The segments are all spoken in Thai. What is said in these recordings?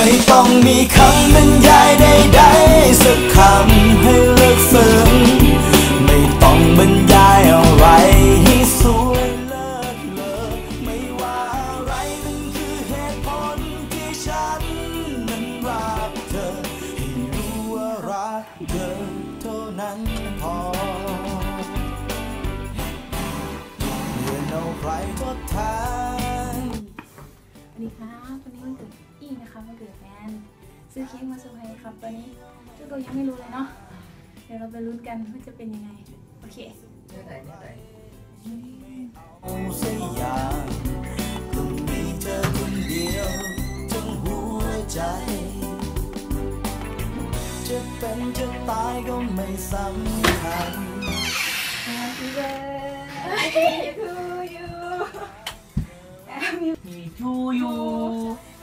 ไม่ต้องมีคำบรรยายใดๆสักคำให้เลิกฝันไม่ต้องบรรยายอะไรให้สวยเลิศเลอไม่ว่าอะไรนั่นคือเหตุผลที่ฉันนั้นรักเธอ ให้รู้ว่ารักเธอเท่านั้นพอเมื่อเอาใครทดแทน ดีครับวันนี้วันเกิดอีนะคะวันเกิดแฟนซื้อเค้กมาเซอร์ไพรส์ครับวันนี้เจ้าตัวยังไม่รู้เลยเนาะเดี๋ยวเราไปลุ้นกันว่าจะเป็นยังไงโอเคเอาสักอย่างก็มีเธอคนเดียวทั้งหัวใจจะเป็นจะตายก็ไม่สำคัญ 사랑해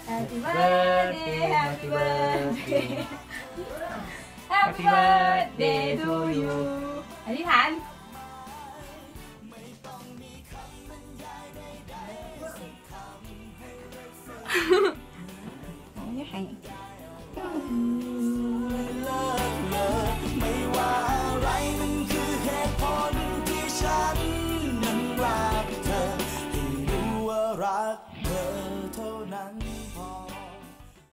Happy birthday, happy birthday Happy birthday to you. Anh Lý Thành Không nhớ hay rock